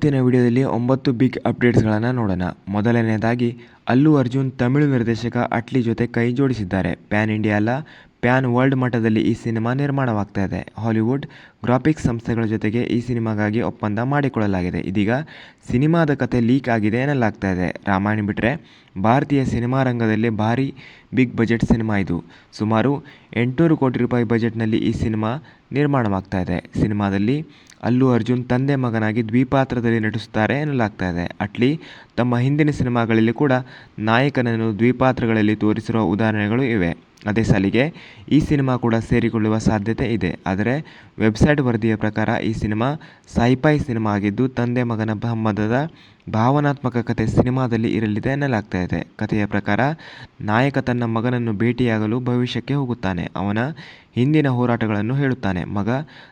ಇವತ್ತಿನ ವಿಡಿಯೋದಲ್ಲಿ ಒಂಬತ್ತು ಬಿಗ್ ಅಪ್ಡೇಟ್ಸ್ಗಳನ್ನು ನೋಡೋಣ. ಮೊದಲನೆಯದಾಗಿ, ಅಲ್ಲು ಅರ್ಜುನ್ ತಮಿಳು ನಿರ್ದೇಶಕ ಅಟ್ಲಿ ಜೊತೆ ಕೈ ಜೋಡಿಸಿದ್ದಾರೆ. ಪ್ಯಾನ್ ಇಂಡಿಯಾ ಅಲ್ಲ, ಪ್ಯಾನ್ ವರ್ಲ್ಡ್ ಮಟ್ಟದಲ್ಲಿ ಈ ಸಿನಿಮಾ ನಿರ್ಮಾಣವಾಗ್ತಾ ಇದೆ. ಹಾಲಿವುಡ್ ಗ್ರಾಫಿಕ್ಸ್ ಸಂಸ್ಥೆಗಳ ಜೊತೆಗೆ ಈ ಸಿನಿಮಾಗಾಗಿ ಒಪ್ಪಂದ ಮಾಡಿಕೊಳ್ಳಲಾಗಿದೆ. ಇದೀಗ ಸಿನಿಮಾದ ಕತೆ ಲೀಕ್ ಆಗಿದೆ ಎನ್ನಲಾಗ್ತಾ ಇದೆ. ರಾಮಾಯಣ ಬಿಟ್ಟರೆ ಭಾರತೀಯ ಸಿನಿಮಾ ರಂಗದಲ್ಲಿ ಭಾರಿ ಬಿಗ್ ಬಜೆಟ್ ಸಿನಿಮಾ ಇದು. ಸುಮಾರು ಎಂಟುನೂರು ಕೋಟಿ ರೂಪಾಯಿ ಬಜೆಟ್ನಲ್ಲಿ ಈ ಸಿನಿಮಾ ನಿರ್ಮಾಣವಾಗ್ತಾ ಇದೆ. ಸಿನಿಮಾದಲ್ಲಿ ಅಲ್ಲು ಅರ್ಜುನ್ ತಂದೆ ಮಗನಾಗಿ ದ್ವಿಪಾತ್ರದಲ್ಲಿ ನಟಿಸುತ್ತಾರೆ ಎನ್ನಲಾಗ್ತಾ ಇದೆ. ಅಟ್ಲಿ ತಮ್ಮ ಹಿಂದಿನ ಸಿನಿಮಾಗಳಲ್ಲಿ ಕೂಡ ನಾಯಕನನ್ನು ದ್ವಿಪಾತ್ರಗಳಲ್ಲಿ ತೋರಿಸಿರುವ ಉದಾಹರಣೆಗಳು ಇವೆ. ಅದೇ ಸಾಲಿಗೆ ಈ ಸಿನಿಮಾ ಕೂಡ ಸೇರಿಕೊಳ್ಳುವ ಸಾಧ್ಯತೆ ಇದೆ. ಆದರೆ ವೆಬ್ಸೈಟ್ ವರದಿಯ ಪ್ರಕಾರ ಈ ಸಿನಿಮಾ ಸೈಫೈ ಸಿನಿಮಾ ಆಗಿದ್ದು ತಂದೆ ಮಗನ ಸಂಬಂಧದ ಭಾವನಾತ್ಮಕ ಕತೆ ಸಿನಿಮಾದಲ್ಲಿ ಇರಲಿದೆ ಎನ್ನಲಾಗ್ತಾ ಇದೆ. ಕಥೆಯ ಪ್ರಕಾರ, ನಾಯಕ ತನ್ನ ಮಗನನ್ನು ಭೇಟಿಯಾಗಲು ಭವಿಷ್ಯಕ್ಕೆ ಹೋಗುತ್ತಾನೆ. ಅವನ ಹಿಂದಿನ ಹೋರಾಟಗಳನ್ನು ಹೇಳುತ್ತಾನೆ. ಮಗ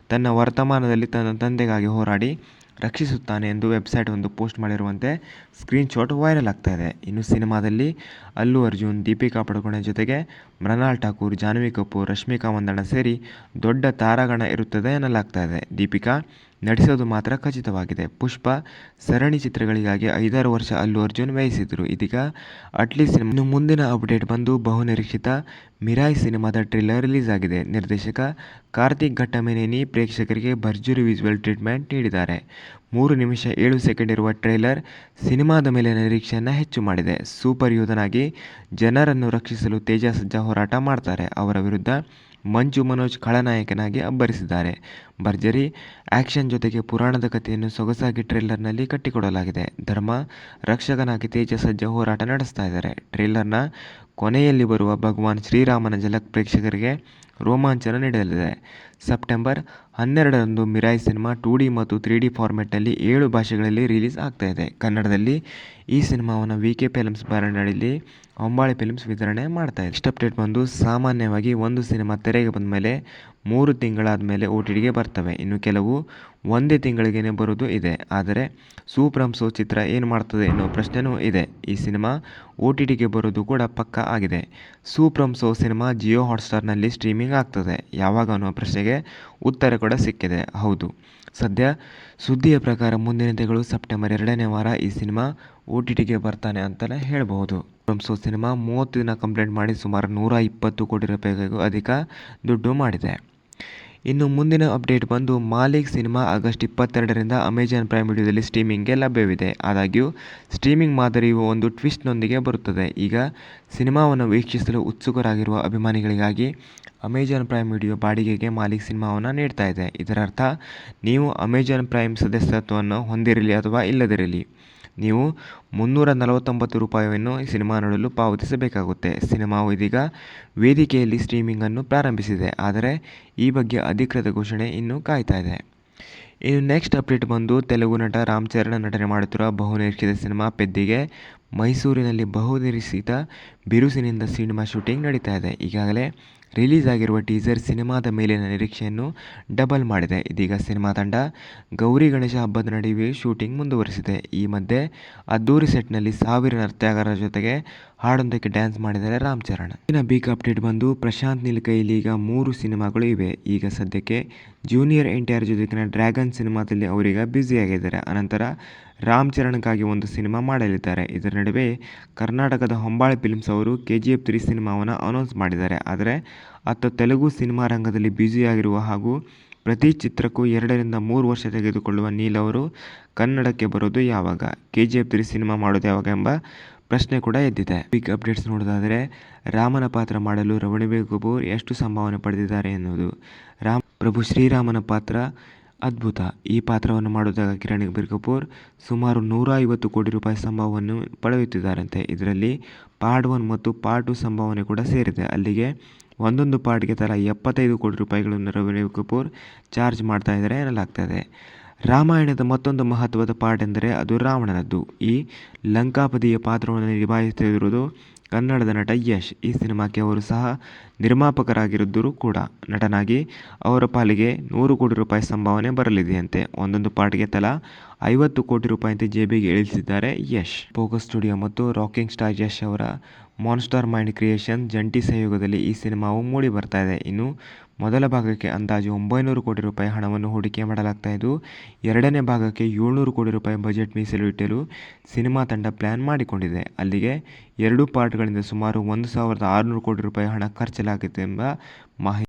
ತನ್ನ ವರ್ತಮಾನದಲ್ಲಿ ತನ್ನ ತಂದೆಗಾಗಿ ಹೋರಾಡಿ ರಕ್ಷಿಸುತ್ತಾನೆ ಎಂದು ವೆಬ್ಸೈಟ್ ಒಂದು ಪೋಸ್ಟ್ ಮಾಡಿರುವಂತೆ ಸ್ಕ್ರೀನ್ಶಾಟ್ ವೈರಲ್ ಆಗ್ತಾ ಇದೆ. ಇನ್ನು ಸಿನಿಮಾದಲ್ಲಿ ಅಲ್ಲು ಅರ್ಜುನ್, ದೀಪಿಕಾ ಪಡುಕೋಣೆ ಜೊತೆಗೆ ಮೃಣಾಲ್ ಠಾಕೂರ್, ಜಾನ್ವಿ ಕಪೂರ್, ರಶ್ಮಿಕಾ ಮಂದಣ್ಣ ಸೇರಿ ದೊಡ್ಡ ತಾರಾಗಣ ಇರುತ್ತದೆ ಎನ್ನಲಾಗ್ತಾ ಇದೆ. ದೀಪಿಕಾ ನಟಿಸೋದು ಮಾತ್ರ ಖಚಿತವಾಗಿದೆ. ಪುಷ್ಪ ಸರಣಿ ಚಿತ್ರಗಳಿಗಾಗಿ ಐದಾರು ವರ್ಷ ಅಲ್ಲು ಅರ್ಜುನ್ ವ್ಯಯಿಸಿದರು. ಇದೀಗ ಅಟ್ಲೀಸ್ಟ್ ಇನ್ನು ಮುಂದಿನ ಅಪ್ಡೇಟ್ ಬಂದು ಬಹುನಿರೀಕ್ಷಿತ ಮಿರಾಯ್ ಸಿನಿಮಾದ ಟ್ರಿಲ್ಲರ್ ರಿಲೀಸ್ ಆಗಿದೆ ನಿರ್ದೇಶಕ ಕಾರ್ತಿಕ್ ಘಟ್ಟಮೇನೇನಿ ಪ್ರೇಕ್ಷಕರಿಗೆ ಭರ್ಜರಿ ವಿಜುವಲ್ ಟ್ರೀಟ್ಮೆಂಟ್ ನೀಡಿದ್ದಾರೆ. ಮೂರು ನಿಮಿಷ ಏಳು ಸೆಕೆಂಡ್ ಇರುವ ಟ್ರೇಲರ್ ಸಿನಿಮಾದ ಮೇಲೆ ನಿರೀಕ್ಷೆಯನ್ನು ಹೆಚ್ಚು ಮಾಡಿದೆ. ಸೂಪರ್ ಯೋಧನಾಗಿ ಜನರನ್ನು ರಕ್ಷಿಸಲು ತೇಜ ಸಜ್ಜಾ ಹೋರಾಟ ಮಾಡ್ತಾರೆ. ಅವರ ವಿರುದ್ಧ ಮಂಜು ಮನೋಜ್ ಖಳನಾಯಕನಾಗಿ ಅಬ್ಬರಿಸಿದ್ದಾರೆ. ಭರ್ಜರಿ ಆ್ಯಕ್ಷನ್ ಜೊತೆಗೆ ಪುರಾಣದ ಕಥೆಯನ್ನು ಸೊಗಸಾಗಿ ಟ್ರೇಲರ್ನಲ್ಲಿ ಕಟ್ಟಿಕೊಡಲಾಗಿದೆ. ಧರ್ಮ ರಕ್ಷಕನಾಗಿ ತೇಜ ಸಜ್ಜಾ ಹೋರಾಟ ನಡೆಸ್ತಾ ಇದ್ದಾರೆ. ಟ್ರೇಲರ್ನ ಕೊನೆಯಲ್ಲಿ ಬರುವ ಭಗವಾನ್ ಶ್ರೀರಾಮನ ಜಲಕ್ ಪ್ರೇಕ್ಷಕರಿಗೆ ರೋಮಾಂಚನ ನೀಡಲಿದೆ ಸೆಪ್ಟೆಂಬರ್ ಹನ್ನೆರಡರಂದು ಮಿರಾಯ್ ಸಿನಿಮಾ ಟೂ ಡಿ ಮತ್ತು ತ್ರೀ ಡಿ ಫಾರ್ಮೆಟ್ನಲ್ಲಿ ಏಳು ಭಾಷೆಗಳಲ್ಲಿ ರಿಲೀಸ್ ಆಗ್ತಾ ಇದೆ. ಕನ್ನಡದಲ್ಲಿ ಈ ಸಿನಿಮಾವನ್ನು ವಿ ಕೆ ಫಿಲ್ಮ್ಸ್ ಬ್ಯಾನರ್ನಲ್ಲಿ ಹೊಂಬಾಳೆ ಫಿಲ್ಮ್ಸ್ ವಿತರಣೆ ಮಾಡ್ತಾ ಇದೆ. ಇಷ್ಟ ಅಪ್ಡೇಟ್ ಬಂದು ಸಾಮಾನ್ಯವಾಗಿ ಒಂದು ಸಿನಿಮಾ ತೆರೆಗೆ ಬಂದ ಮೇಲೆ ಮೂರು ತಿಂಗಳಾದ ಮೇಲೆ ಓ ಟಿ ಟಿಗೆ ಬರ್ತವೆ. ಇನ್ನು ಕೆಲವು ಒಂದೇ ತಿಂಗಳಿಗೇನೆ ಬರೋದು ಇದೆ. ಆದರೆ ಸೂಪ್ರಮ್ ಸೋ ಚಿತ್ರ ಏನು ಮಾಡ್ತದೆ ಎನ್ನುವ ಪ್ರಶ್ನೆಯೂ ಇದೆ. ಈ ಸಿನಿಮಾ ಓ ಟಿ ಟಿಗೆ ಬರೋದು ಕೂಡ ಪಕ್ಕಾ ಆಗಿದೆ. Su from so cinema Jio ಹಾಟ್ಸ್ಟಾರ್ನಲ್ಲಿ streaming ಆಗ್ತದೆ. ಯಾವಾಗ ಅನ್ನೋ ಪ್ರಶ್ನೆಗೆ ಉತ್ತರ ಕೂಡ ಸಿಕ್ಕಿದೆ. ಹೌದು. ಸದ್ಯ ಸುದ್ದಿಯ ಪ್ರಕಾರ ಮುಂದಿನ ತಿಂಗಳು ಸೆಪ್ಟೆಂಬರ್ ಎರಡನೇ ವಾರ ಈ ಸಿನಿಮಾ ಓ ಟಿ ಟಿಗೆ ಬರ್ತಾನೆ ಅಂತಲೇ ಹೇಳಬಹುದು. ಸೋ ಸಿನಿಮಾ ಮೂವತ್ತು ದಿನ ಕಂಪ್ಲೇಂಟ್ ಮಾಡಿ ಸುಮಾರು ನೂರ ಇಪ್ಪತ್ತು ಕೋಟಿ ರೂಪಾಯಿಗೂ ಅಧಿಕ ದುಡ್ಡು ಮಾಡಿದೆ. ಇನ್ನು ಮುಂದಿನ ಅಪ್ಡೇಟ್ ಬಂದು ಮಾಲಿಕ್ ಸಿನಿಮಾ ಆಗಸ್ಟ್ ಇಪ್ಪತ್ತೆರಡರಿಂದ ಅಮೆಜಾನ್ ಪ್ರೈಮ್ ವಿಡಿಯೋದಲ್ಲಿ ಸ್ಟ್ರೀಮಿಂಗ್ಗೆ ಲಭ್ಯವಿದೆ. ಆದಾಗ್ಯೂ, ಸ್ಟ್ರೀಮಿಂಗ್ ಮಾದರಿಯು ಒಂದು ಟ್ವಿಸ್ಟ್ನೊಂದಿಗೆ ಬರುತ್ತದೆ. ಈಗ ಸಿನಿಮಾವನ್ನು ವೀಕ್ಷಿಸಲು ಉತ್ಸುಕರಾಗಿರುವ ಅಭಿಮಾನಿಗಳಿಗಾಗಿ ಅಮೆಜಾನ್ ಪ್ರೈಮ್ ವಿಡಿಯೋ ಬಾಡಿಗೆಗೆ ಮಾಲಿಕ್ ಸಿನಿಮಾವನ್ನು ನೀಡ್ತಾ ಇದೆ. ಇದರರ್ಥ, ನೀವು ಅಮೆಜಾನ್ ಪ್ರೈಮ್ ಸದಸ್ಯತ್ವವನ್ನು ಹೊಂದಿರಲಿ ಅಥವಾ ಇಲ್ಲದಿರಲಿ. ನೀವು ಮುನ್ನೂರ ನಲವತ್ತೊಂಬತ್ತು ರೂಪಾಯಿಯನ್ನು ಈ ಸಿನಿಮಾ ನೋಡಲು ಪಾವತಿಸಬೇಕಾಗುತ್ತೆ. ಸಿನಿಮಾವು ಇದೀಗ ವೇದಿಕೆಯಲ್ಲಿ ಸ್ಟ್ರೀಮಿಂಗನ್ನು ಪ್ರಾರಂಭಿಸಿದೆ. ಆದರೆ ಈ ಬಗ್ಗೆ ಅಧಿಕೃತ ಘೋಷಣೆ ಇನ್ನೂ ಕಾಯ್ತಾ ಇದೆ. ಇನ್ನು ನೆಕ್ಸ್ಟ್ ಅಪ್ಡೇಟ್ ಬಂದು ತೆಲುಗು ನಟ ರಾಮ್ ಚರಣ ನಟನೆ ಮಾಡುತ್ತಿರುವ ಬಹುನಿರೀಕ್ಷಿತ ಸಿನಿಮಾ ಪೆದ್ದಿಗೆ ಮೈಸೂರಿನಲ್ಲಿ ಬಹುನಿರೀಕ್ಷಿತ ಬಿರುಸಿನಿಂದ ಸಿನಿಮಾ ಶೂಟಿಂಗ್ ನಡೀತಾ ಇದೆ. ಈಗಾಗಲೇ ರಿಲೀಸ್ ಆಗಿರುವ ಟೀಸರ್ ಸಿನಿಮಾದ ಮೇಲಿನ ನಿರೀಕ್ಷೆಯನ್ನು ಡಬಲ್ ಮಾಡಿದೆ. ಇದೀಗ ಸಿನಿಮಾ ತಂಡ ಗೌರಿ ಗಣೇಶ ಹಬ್ಬದ ನಡುವೆ ಶೂಟಿಂಗ್ ಮುಂದುವರಿಸಿದೆ. ಈ ಮಧ್ಯೆ ಅದ್ದೂರಿ ಸೆಟ್ನಲ್ಲಿ ಸಾವಿರ ನೃತ್ಯಗಾರರ ಜೊತೆಗೆ ಹಾಡೊಂದಕ್ಕೆ ಡ್ಯಾನ್ಸ್ ಮಾಡಿದ್ದಾರೆ ರಾಮ್ ಚರಣ್. ಇನ್ನು ಬಿಗ್ ಅಪ್ಡೇಟ್ ಬಂದು ಪ್ರಶಾಂತ್ ನೀಲ್ ಕೈಲಿ ಈಗ ಮೂರು ಸಿನಿಮಾಗಳು ಇವೆ. ಈಗ ಸದ್ಯಕ್ಕೆ ಜೂನಿಯರ್ ಎನ್ ಟಿ ಆರ್ ಜೊತೆಗಿನ ಡ್ರ್ಯಾಗನ್ ಸಿನಿಮಾದಲ್ಲಿ ಅವರೀಗ ಬ್ಯುಸಿಯಾಗಿದ್ದಾರೆ ಅನಂತರ ರಾಮ್ ಚರಣ್ಗಾಗಿ ಒಂದು ಸಿನಿಮಾ ಮಾಡಲಿದ್ದಾರೆ. ಇದರ ನಡುವೆ ಕರ್ನಾಟಕದ ಹೊಂಬಾಳೆ ಫಿಲ್ಮ್ಸ್ ಅವರು ಕೆ ಜಿ ಎಫ್ ತ್ರೀ ಸಿನಿಮಾವನ್ನು ಅನೌನ್ಸ್ ಮಾಡಿದ್ದಾರೆ. ಆದರೆ ಅತ್ತ ತೆಲುಗು ಸಿನಿಮಾ ರಂಗದಲ್ಲಿ ಬ್ಯುಸಿಯಾಗಿರುವ ಹಾಗೂ ಪ್ರತಿ ಚಿತ್ರಕ್ಕೂ ಎರಡರಿಂದ ಮೂರು ವರ್ಷ ತೆಗೆದುಕೊಳ್ಳುವ ನೀಲ್ ಅವರು ಕನ್ನಡಕ್ಕೆ ಬರೋದು ಯಾವಾಗ? K G F three cinema ಮಾಡೋದು ಯಾವಾಗ ಎಂಬ ಪ್ರಶ್ನೆ ಕೂಡ ಎದ್ದಿದೆ. ಬಿಗ್ ಅಪ್ಡೇಟ್ಸ್ ನೋಡೋದಾದರೆ, ರಾಮನ ಪಾತ್ರ ಮಾಡಲು ರಮಣಿ ಕಪೂರ್ ಎಷ್ಟು ಸಂಭಾವನೆ ಪಡೆದಿದ್ದಾರೆ ಎನ್ನುವುದು. ರಾಮ್, ಪ್ರಭು ಶ್ರೀರಾಮನ ಪಾತ್ರ ಅದ್ಭುತ. ಈ ಪಾತ್ರವನ್ನು ಮಾಡುವುದಾಗ ಕಿರಣ್ ಬೀರ್ ಕಪೂರ್ ಸುಮಾರು ನೂರ ಐವತ್ತು ಕೋಟಿ ರೂಪಾಯಿ ಸಂಭಾವವನ್ನು ಪಡೆಯುತ್ತಿದ್ದಾರಂತೆ. ಇದರಲ್ಲಿ ಪಾರ್ಟ್ ಒನ್ ಮತ್ತು ಪಾರ್ಟ್ ಟು ಸಂಭಾವನೆ ಕೂಡ ಸೇರಿದೆ. ಅಲ್ಲಿಗೆ ಒಂದೊಂದು ಪಾರ್ಟ್ಗೆ ತಲಾ ಎಪ್ಪತ್ತೈದು ಕೋಟಿ ರೂಪಾಯಿಗಳನ್ನು ರವಿ ಕಪೂರ್ ಚಾರ್ಜ್ ಮಾಡ್ತಾ ಇದ್ದಾರೆ ಎನ್ನಲಾಗ್ತಾ ಇದೆ. ರಾಮಾಯಣದ ಮತ್ತೊಂದು ಮಹತ್ವದ ಪಾಠೆಂದರೆ ಅದು ರಾವಣನದ್ದು. ಈ ಲಂಕಾಪತಿಯ ಪಾತ್ರವನ್ನು ನಿಭಾಯಿಸುತ್ತಿರುವುದು ಕನ್ನಡದ ನಟ ಯಶ್. ಈ ಸಿನಿಮಾಕ್ಕೆ ಅವರು ಸಹ ನಿರ್ಮಾಪಕರಾಗಿರುವುದರೂ ಕೂಡ ನಟನಾಗಿ ಅವರ ಪಾಲಿಗೆ ನೂರು ಕೋಟಿ ರೂಪಾಯಿ ಸಂಭಾವನೆ ಬರಲಿದೆಯಂತೆ. ಒಂದೊಂದು ಪಾಟ್ಗೆ ತಲಾ ಐವತ್ತು ಕೋಟಿ ರೂಪಾಯಿ ಅಂತ ಜೇಬಿಗೆ ಇಳಿಸಿದ್ದಾರೆ ಯಶ್. ಫೋಕಸ್ ಸ್ಟುಡಿಯೋ ಮತ್ತು ರಾಕಿಂಗ್ ಸ್ಟಾರ್ ಯಶ್ ಅವರ ಮಾನ್ಸ್ಟಾರ್ ಮೈಂಡ್ ಕ್ರಿಯೇಷನ್ ಜಂಟಿ ಸಹಯೋಗದಲ್ಲಿ ಈ ಸಿನಿಮಾವು ಮೂಡಿ ಬರ್ತಾ ಇದೆ. ಇನ್ನು ಮೊದಲ ಭಾಗಕ್ಕೆ ಅಂದಾಜು ಒಂಬೈನೂರು ಕೋಟಿ ರೂಪಾಯಿ ಹಣವನ್ನು ಹೂಡಿಕೆ ಮಾಡಲಾಗ್ತಾ ಇದ್ದು, ಎರಡನೇ ಭಾಗಕ್ಕೆ ಏಳ್ನೂರು ಕೋಟಿ ರೂಪಾಯಿ ಬಜೆಟ್ ಮೀಸಲು ಇಟ್ಟಲು ಸಿನಿಮಾ ತಂಡ ಪ್ಲ್ಯಾನ್ ಮಾಡಿಕೊಂಡಿದೆ. ಅಲ್ಲಿಗೆ ಎರಡು ಪಾರ್ಟ್ಗಳಿಂದ ಸುಮಾರು ಒಂದು ಸಾವಿರದ ಆರುನೂರು ಕೋಟಿ ರೂಪಾಯಿ ಹಣ ಖರ್ಚಲಾಗಿದೆ ಎಂಬ ಮಾಹಿತಿ